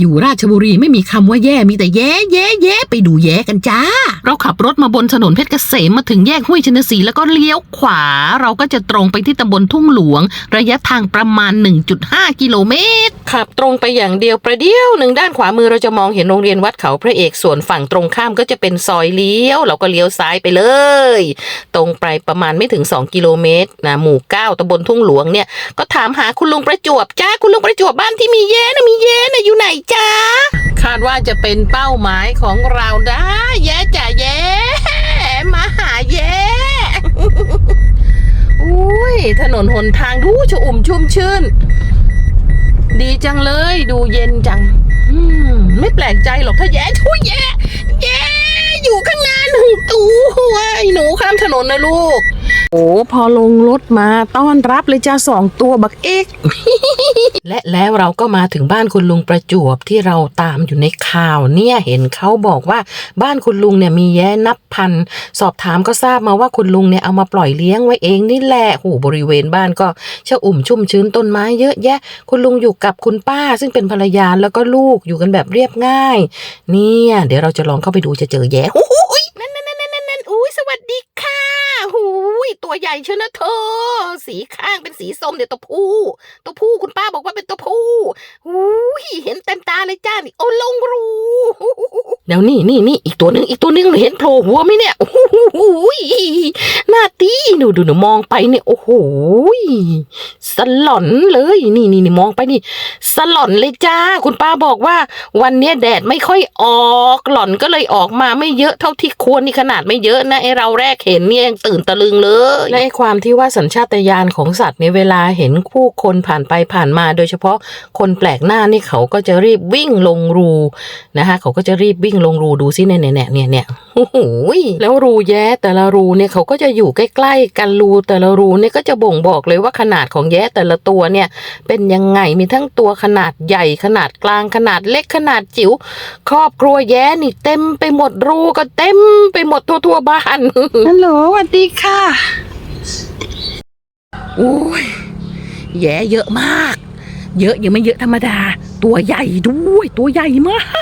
อยู่ราชบุรีไม่มีคำว่าแย่มีแต่แย่แย่แย่ไปดูแย่กันจ้า เราขับรถมาบนถนนเพชรเกษมมาถึงแยกห้วยชนศรีแล้วก็เลี้ยวขวา เราก็จะตรงไปที่ตำบลทุ่งหลวง ระยะทางประมาณ 1.5 กิโลเมตร ขับตรงไปอย่างเดียวประเดียวหนึ่งด้านขวามือเราจะมองเห็นโรงเรียนวัดเขาพระเอกส่วนฝั่งตรงข้ามก็จะเป็นซอยเลี้ยว เราก็เลี้ยวซ้ายไปเลย ตรงไปประมาณไม่ถึง 2 กิโลเมตรนะหมู่เก้าตำบลทุ่งหลวงเนี่ยก็ถามหาคุณลุงประจวบจ้าคุณลุงประจวบบ้านที่มีแย่นะมีแย่นะอยู่ไหนจ้าคาดว่าจะเป็นเป้าหมายของเราได้ แย่จ้ะแย่มาหาแย่อุ้ยถนนหนทางดูชอุ่มชุ่มชื่น ดีจังเลยดูเย็นจังอมไม่แปลกใจหรอกถ้าแย่ทุยแย่แย่อยู่ข้างหน้าหนึ่งตัวไอ้หนูข้ามถนนนะลูก โอ้พอลงรถมาต้อนรับเลยจ้าสองตัวบักเอกและแล้วเราก็มาถึงบ้านคุณลุงประจวบที่เราตามอยู่ในข่าวเนี่ยเห็นเขาบอกว่าบ้านคุณลุงเนี่ยมีแย้นับพัน สอบถามก็ทราบมาว่าคุณลุงเนี่ยเอามาปล่อยเลี้ยงไว้เองนี่แหละโอ้บริเวณบ้านก็เชะอุ่มชุ่มชื้นต้นไม้เยอะแยะ คุณลุงอยู่กับคุณป้า ซึ่งเป็นภรรยาแล้วก็ลูกอยู่กันแบบเรียบง่าย เนี่ย เดี๋ยวเราจะลองเข้าไปดูจะเจอแย้หูยนั่นนั่นนั่นนั่นนั่นอุ้ยสวัสดีค่ะหูย ตัวใหญ่เชียวนะเธอ สีข้างเป็นสีส้มเดี๋ยวตัวผู้ ตัวผู้คุณป้าบอกว่าเป็นตัวผู้หูเห็นเต็มตาเลยจ้านี่โอ้ลงรู เดี๋ยวนี่นี่นี่อีกตัวหนึ่งอีกตัวหนึ่งเห็นโผล่หัวไหมเนี่ย โอ้โหหน้าตีดูดูหนูมองไปเนี่ย โอ้โหสลอนเลย นี่นี่นี่มองไปนี่สลอนเลยจ้า คุณป้าบอกว่า วันเนี้ยแดดไม่ค่อยออกหล่อนก็เลยออกมาไม่เยอะเท่าที่ควรนี่ขนาดไม่เยอะนะไอเราแรกเห็นเนี่ยยังตื่นตะลึงเลยและไอความที่ว่าสัญชาตญาณของสัตว์ในยเวลาเห็นคู่คนผ่านไปผ่านมา โดยเฉพาะคนแปลกหน้านี่เขาก็จะรีบวิ่งลงรูนะคะเขาก็จะรีบวิ่งลงรูดูซิเนี่ยเนี่ยเนี่ยเนี่ยเนี่ยโอ้โหยแล้วรูแย้แต่ละรูเนี่ยเขาก็จะอยู่ใกล้ๆกันรูแต่ละรูเนี่ยก็จะบ่งบอกเลยว่าขนาดของแย้แต่ละตัวเนี่ยเป็นยังไงมีทั้งตัวขนาดใหญ่ขนาดกลางขนาดเล็กขนาดจิ๋วครอบครัวแย้นี่เต็มไปหมดรูก็เต็มไปหมดทั่วทั่วๆบ้านฮัลโหลสวัสดีค่ะโอ้ยแย้เยอะมาก เยอะยังไม่เยอะธรรมดา ตัวใหญ่ด้วย ตัวใหญ่มาก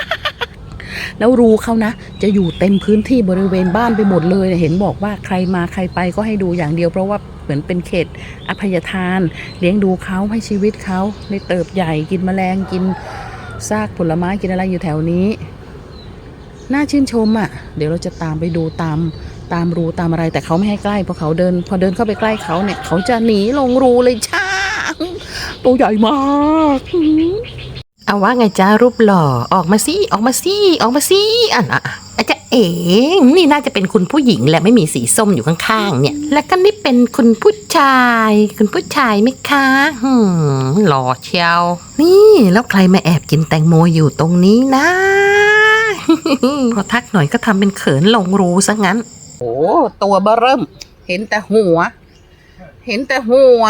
แล้วรูเขานะ จะอยู่เต็มพื้นที่บริเวณบ้านไปหมดเลยเห็นบอกว่าใครมาใครไปก็ให้ดูอย่างเดียวเพราะว่าเหมือนเป็นเขตอภัยทาน เลี้ยงดูเขาให้ชีวิตเขาในเติบใหญ่กินแมลงกินซากผลไม้กินอะไรอยู่แถวนี้ น่าชื่นชมอะ เดี๋ยวเราจะตามไปดูตามตามรูตามอะไรแต่เขาไม่ให้ใกล้เพราะเขาเดิน พอเดินเข้าไปใกล้เขาเนี่ย เขาจะหนีลงรูเลยช้าตัวใหญ่มาก เอาว่าไงจ้ารูปหล่อออกมาสิออกมาสิออกมาสิอะนะอาจจะเอ๋นี่น่าจะเป็นคุณผู้หญิงแหละไม่มีสีส้มอยู่ข้างๆเนี่ย แล้วก็นี่เป็นคุณผู้ชาย คุณผู้ชายไหมคะหืมหล่อเชียวนี่แล้วใครมาแอบกินแตงโมอยู่ตรงนี้นะพอทักหน่อยก็ทำเป็นเขินลงรูซะงั้น โอ้ตัวเบอเริ่ม เห็นแต่หัว เห็นแต่หัว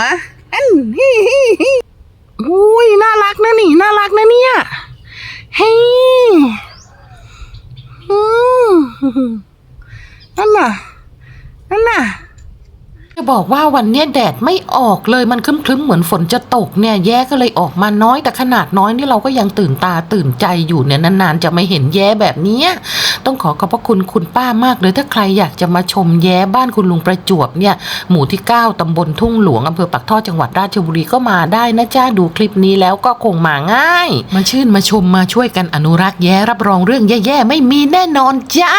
อันฮิฮิฮิอุ้ยน่ารักนะนี่ น่ารักนะเนี่ยเฮ้ยอืม นั่นน่ะ นั่นน่ะ จะบอกว่าวันเนี้ยแดดไม่ออกเลยมันครึ้มๆเหมือนฝนจะตกเนี่ยแย่ก็เลยออกมาน้อยแต่ขนาดน้อยนี่เราก็ยังตื่นตาตื่นใจอยู่เนี่ยนานๆจะไม่เห็นแย่แบบเนี้ยต้องขอขอบพระคุณคุณป้ามากเลยถ้าใครอยากจะมาชมแย้บ้านคุณลุงประจวบเนี่ยหมู่ที่ 9ตำบลทุ่งหลวงอำเภอปักท่อจังหวัดราชบุรีก็มาได้นะจ้าดูคลิปนี้แล้วก็คงมาง่าย มาชื่นมาชมมาช่วยกันอนุรักษ์แย้รับรองเรื่องแย่ๆไม่มีแน่นอนจ้า